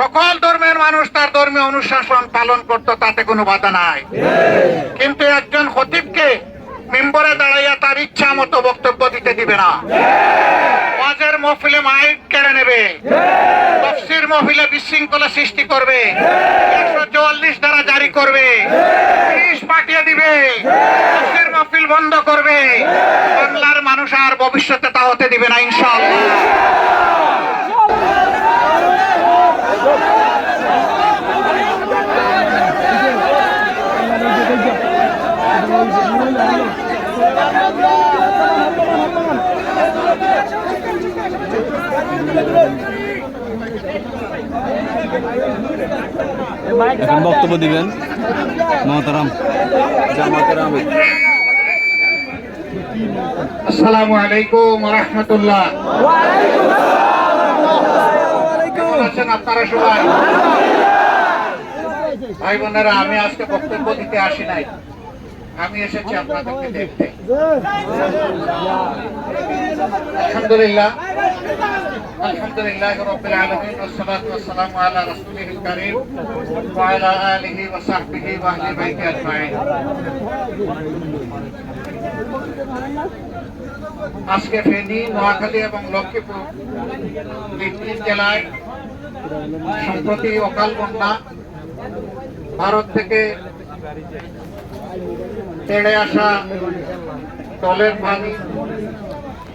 সকল ধর্মের মানুষ তার ধর্মীয় অনুশাসন পালন করতো, তাতে কোনো বাধা নাই। কিন্তু একজন খতিবকে মেম্বরে দাঁড়াইয়া তার ইচ্ছা মতো বক্তব্য দিতে দিবে না। ওয়াজের মহফিলে মাইক কেড়ে নেবে। তফসির মহফিলে বিশৃঙ্খলা সৃষ্টি করবে। একশো চুয়াল্লিশ দ্বারা জারি করবে। পুলিশ পাঠিয়ে দিবে। তফসির মহফিল বন্ধ করবে। বাংলার মানুষ আর ভবিষ্যতে তা হতে দিবে না, ইনশাআল্লাহ। এখন বক্তব্য দিবেন মহতারাম আসসালামু আলাইকুম রহমতুল্লাহ আপনারা সবাই? ভাই বোনেরা, আমি আজকে বক্তব্য দিতে আসি নাই। আমি এসেছি আপনাদেরকে দেখতে আলহামদুলিল্লাহ আলহামদুলিল্লাহ রব্বিল আলামিন والصلاه والسلام على رسوله الكريم وعلى اله وصحبه واهل بيته اجمعين আজকে ফেনী নোয়াখালী এবং লক্ষ্মীপুর এই তিন জেলায় সম্প্রতি অকাল বন্যা ভারত থেকে তেড়ে আসা জলের পানি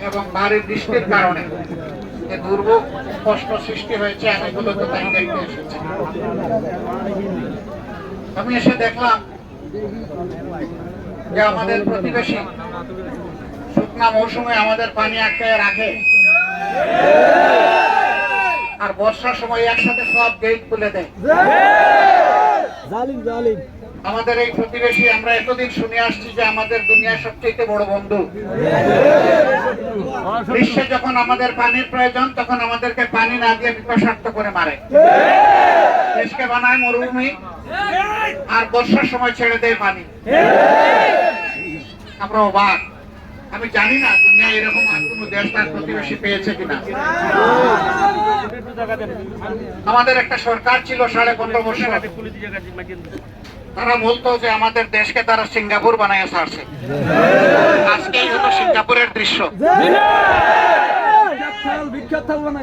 এবং ভারী বৃষ্টির কারণে যে দুর্ভোগ কষ্ট সৃষ্টি হয়েছে আমি মূলত তাই দেখতে এসেছি। আমি এসে দেখলাম যে আমাদের প্রতিবেশী শুকনা মৌসুমে আমাদের পানি আটকায় রাখে। আর বর্ষার সময় একসাথে সব গেট খুলে দেয়। জালিম জালিম। আমাদের এই প্রতিবেশী, আমরা এতদিন শুনে আসছি যে আমাদের দুনিয়ার সবচেয়ে বড় বন্ধু। গ্রীষ্মে যখন আমাদের পানির প্রয়োজন, তখন আমাদেরকে পানি না দিয়ে বিপাসার্থ করে মারে। দেশকে বানায় মরুভূমি, আর বর্ষার সময় ছেড়ে দেয় পানি। আমরা অবাক। আমি জানি না দুনিয়া এরকম আর কোনো দেশ তার প্রতিবেশী পেয়েছে কিনা। আমাদের একটা সরকার ছিল সাড়ে পনেরো বছর তারা বলতো যে আমাদের দেশকে তারা সিঙ্গাপুর বানায় ছাড়ছে। আজকেই হলো সিঙ্গাপুরের দৃশ্য।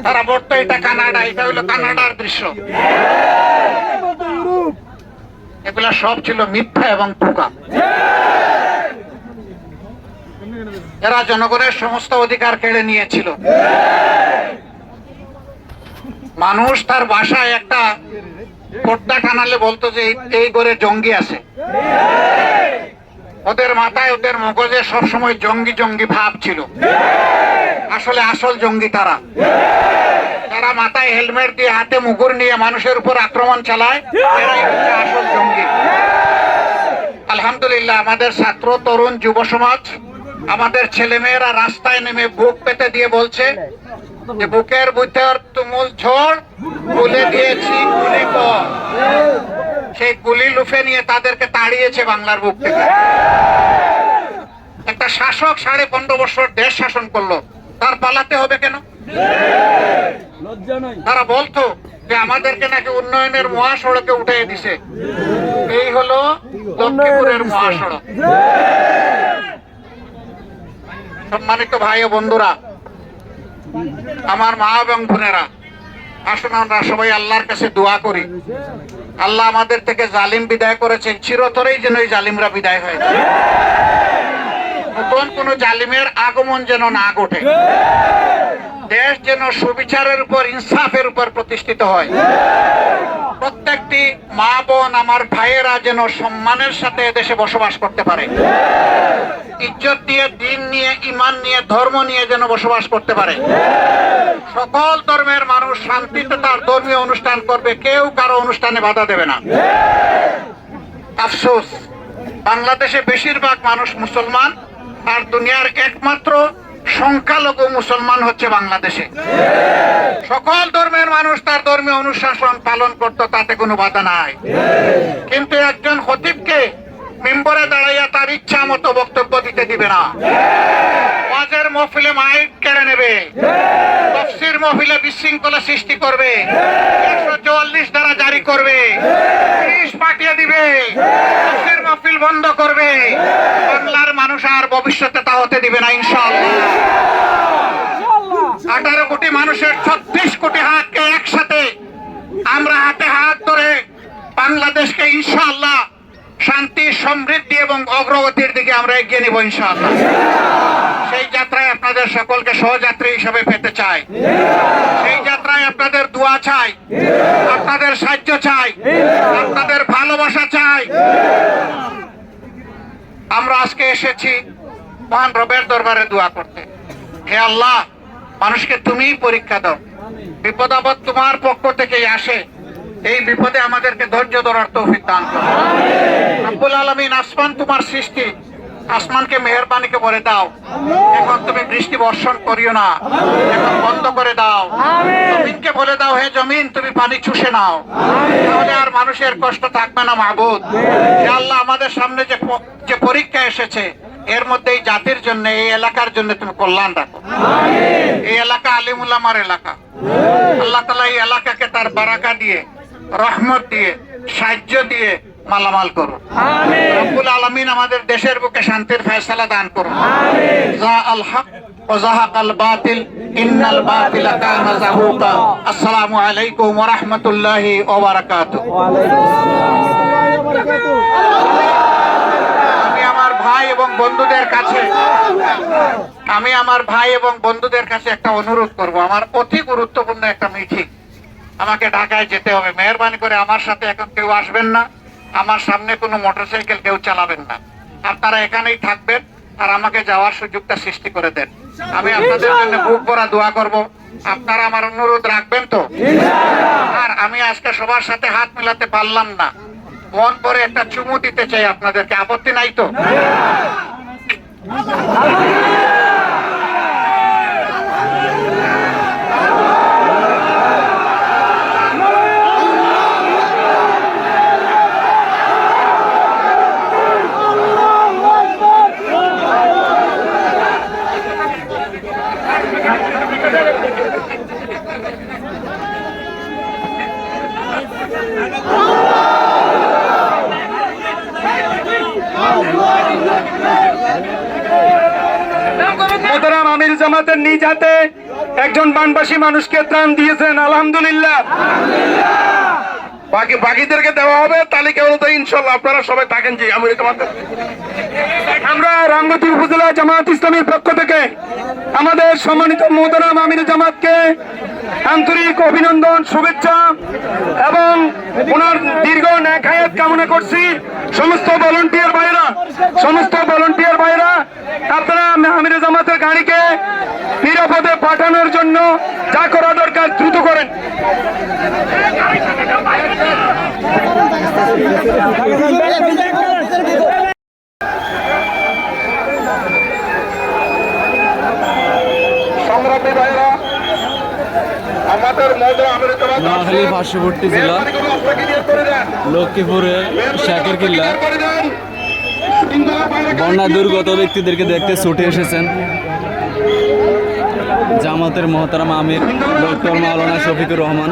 তারা বলতো, এটা কানাডা, এটা হলো কানাডার দৃশ্য। এগুলা সব ছিল মিথ্যা এবং পোকা এরা জনগণের সমস্ত অধিকার কেড়ে নিয়েছিল। মানুষ তার বাসায় একটা পর্দা টানালে বলতো যে এই- ঘরে জঙ্গি আছে। ওদের মাথায় ওদের মগজে সবসময় জঙ্গি জঙ্গি ভাব ছিল। আসলে আসল জঙ্গি তারা। তারা মাথায় হেলমেট দিয়ে হাতে মুগুর নিয়ে মানুষের উপর আক্রমণ চালায়। আসল জঙ্গি। আলহামদুলিল্লাহ, আমাদের ছাত্র, তরুণ, যুব সমাজ, আমাদের ছেলেমেয়েরা রাস্তায় নেমে বুক পেতে দিয়ে বলছে যে, বুকের ভিতর তুমুল ঝড় গুলে দিয়েছি, গুলি কর। সেই গুলি লুফে নিয়ে তাদেরকে তাড়িয়েছে বাংলার বুক থেকে। একটা শাসক সাড়ে পনেরো বছর দেশ শাসন করল। তার পালাতে হবে কেন? তারা বলতো যে আমাদেরকে নাকি উন্নয়নের মহাসড়কে উঠে দিছে। এই হলো লক্ষ্মীপুরের মহাসড়ক। সম্মানিত ভাই ও বন্ধুরা, আমার মা এবং বোনেরা আসুন, আমরা সবাই আল্লাহর কাছে দোয়া করি। আল্লাহ আমাদের থেকে জালিম বিদায় করেছেন। চিরতরেই যেন এই জালিমরা বিদায় হয় নতুন কোন জালিমের আগমন যেন না ঘটে। দেশ যেন সুবিচারের উপর, ইনসাফের উপর প্রতিষ্ঠিত হয়। প্রত্যেকটি মা বোন, আমার ভাইয়েরা যেন সম্মানের সাথে দেশে বসবাস করতে পারে। ইজ্জত দিয়ে দিন নিয়ে, ইমান নিয়ে, ধর্ম নিয়ে যেন বসবাস করতে পারে। সকল ধর্মের মানুষ শান্তিতে তার ধর্মীয় অনুষ্ঠান করবে, কেউ কারও অনুষ্ঠানে বাধা দেবে না। আফসোস, বাংলাদেশে বেশিরভাগ মানুষ মুসলমান, আর দুনিয়ার একমাত্র সংখ্যালঘু মুসলমান হচ্ছে বাংলাদেশে। সকল ধর্মের মানুষ তার ধর্মীয় অনুশাসন পালন করতো, তাতে কোনো বাধা নাই। কিন্তু একজন খতিবকে মেম্বরে দাঁড়াইয়া তার ইচ্ছা মতো বক্তব্য দিতে দিবে না। ওয়াজের মহফিলে মাইক কেড়ে নেবে। তফসির মহফিলে বিশৃঙ্খলা সৃষ্টি করবে। একশো চুয়াল্লিশ দ্বারা জারি করবে। পুলিশ পাঠিয়ে দিবে। দেশের মাহফিল বন্ধ করবে। বাংলার মানুষ আর ভবিষ্যতে তা হতে দিবে না, ইনশাআল্লাহ। আঠারো কোটি মানুষের ছত্রিশ কোটি হাতকে একসাথে আমরা হাতে হাত ধরে বাংলাদেশকে ইনশাআল্লাহ শান্তি, সমৃদ্ধি এবং অগ্রগতির দিকে আমরা এগিয়ে নিব ইনশাআল্লাহ। সেই যাত্রায় আপনাদের সকলকে সহযাত্রী হিসেবে পেতে চাই। সেই যাত্রায় আপনাদের দোয়া চাই। আপনাদের সাহায্য চাই। আপনাদের ভালোবাসা চাই। আমরা আজকে এসেছি মহান রবের দরবারে দোয়া করতে। হে আল্লাহ, মানুষকে তুমিই পরীক্ষা দাও। বিপদ আপদ তোমার পক্ষ থেকেই আসে। এই বিপদে আমাদেরকে ধৈর্য ধরার তৌফিক দান করো। রব্বুল আলমিন আসমান তোমার সৃষ্টি। আসমানকে মেহরবানিকে বলে দাও। এখন তুমি বৃষ্টি বর্ষণ করিও না। এখন বন্ধ করে দাও। জমিনকে বলে দাও হে জমিন তুমি পানি চুষে নাও। তাহলে আর মানুষের কষ্ট থাকবে না মাহবুদ। আল্লাহ আমাদের সামনে যে যে পরীক্ষা এসেছে এর মধ্যে এই জাতির জন্য এই এলাকার জন্য তুমি কল্যাণ রাখো। এই এলাকা আলিমুল্লামার এলাকা। আল্লাহ তালা এই এলাকাকে তার বারাকা দিয়ে রহমত দিয়ে সাহায্য দিয়ে মালামাল করুন রব্বুল আলমিন আমাদের দেশের বুকে শান্তির ফেসলা দান করুন আসসালামু আলাইকুম রহমতুল্লাহ আমি আমার ভাই এবং বন্ধুদের কাছে আমি আমার ভাই এবং বন্ধুদের কাছে একটা অনুরোধ করব। আমার অতি গুরুত্বপূর্ণ একটা মিটিং। আমাকে ঢাকায় যেতে হবে। মেহরবানি করে আমার সাথে এখন কেউ আসবেন না। আমার সামনে কোনো মোটরসাইকেল কেউ চালাবেন না। আপনারা এখানেই থাকবেন আর আমাকে যাওয়ার সুযোগটা সৃষ্টি করে দেন। আমি আপনাদের জন্য বুক ভরা দোয়া করব। আপনারা আমার অনুরোধ রাখবেন তো? আর আমি আজকে সবার সাথে হাত মেলাতে পারলাম না। মন করে একটা চুমু দিতে চাই আপনাদেরকে। আপত্তি নাই তো? আমির জামাতের নিজ হাতে একজন বানবাসী মানুষকে ত্রাণ দিয়েছেন, আলহামদুলিল্লাহ। বাকি বাকিদেরকে দেওয়া হবে, তালিকা ইনশাল্লাহ আপনারা সবাই থাকেন যে আমি আমরা রামগতি উপজেলা জামাত ইসলামীর পক্ষ থেকে আমাদের সম্মানিত মোহতারাম আমির জামাতকে আন্তরিক অভিনন্দন, শুভেচ্ছা এবং ওনার দীর্ঘ ন্যাকায়াত কামনা করছি। সমস্ত ভলেন্টিয়ার ভাইরা সমস্ত ভলেন্টিয়ার ভাইরা আপনারা আমির জামাতের গাড়িকে নিরাপদে পাঠানোর জন্য যা করা দরকার দ্রুত করেন। সংগ্রামী ভাইরা আমাদের মৌদা আমির জামাত নোয়াখালীর পার্শ্ববর্তী জেলা লক্ষ্মীপুরে শাকের কিল্লা। বন্যা দুর্গত ব্যক্তিদেরকে দেখতে ছুটে এসেছেন। জামাতের মহতারাম আমির ডক্টর মাওলানা শফিকুর রহমান।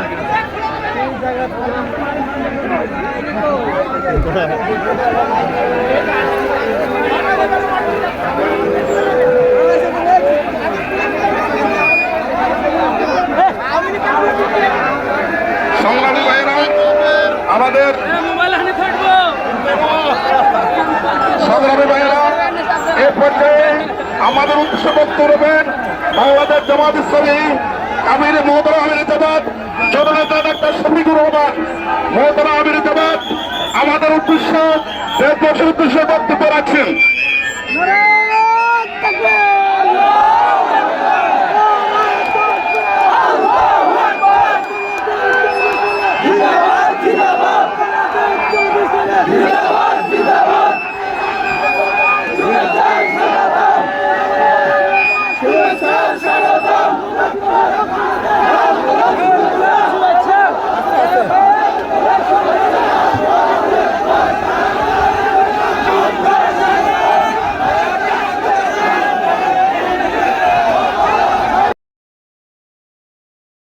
সংগ্রামী ভাইরা আমাদের সংগ্রামী ভাইরা এ পর্যায়ে আমাদের উদ্দেশ্য বক্তব্য বাংলাদেশ জামাত ইসলামী, আমির মোহতরা আমির জামাত জননেতা ডাক্তার শফিকুর রহমান মোহতরা আমির জামাত আমাদের উদ্দেশ্য দেশবাসীর উদ্দেশ্যে বক্তব্য রাখছেন। জিন্দাবাদ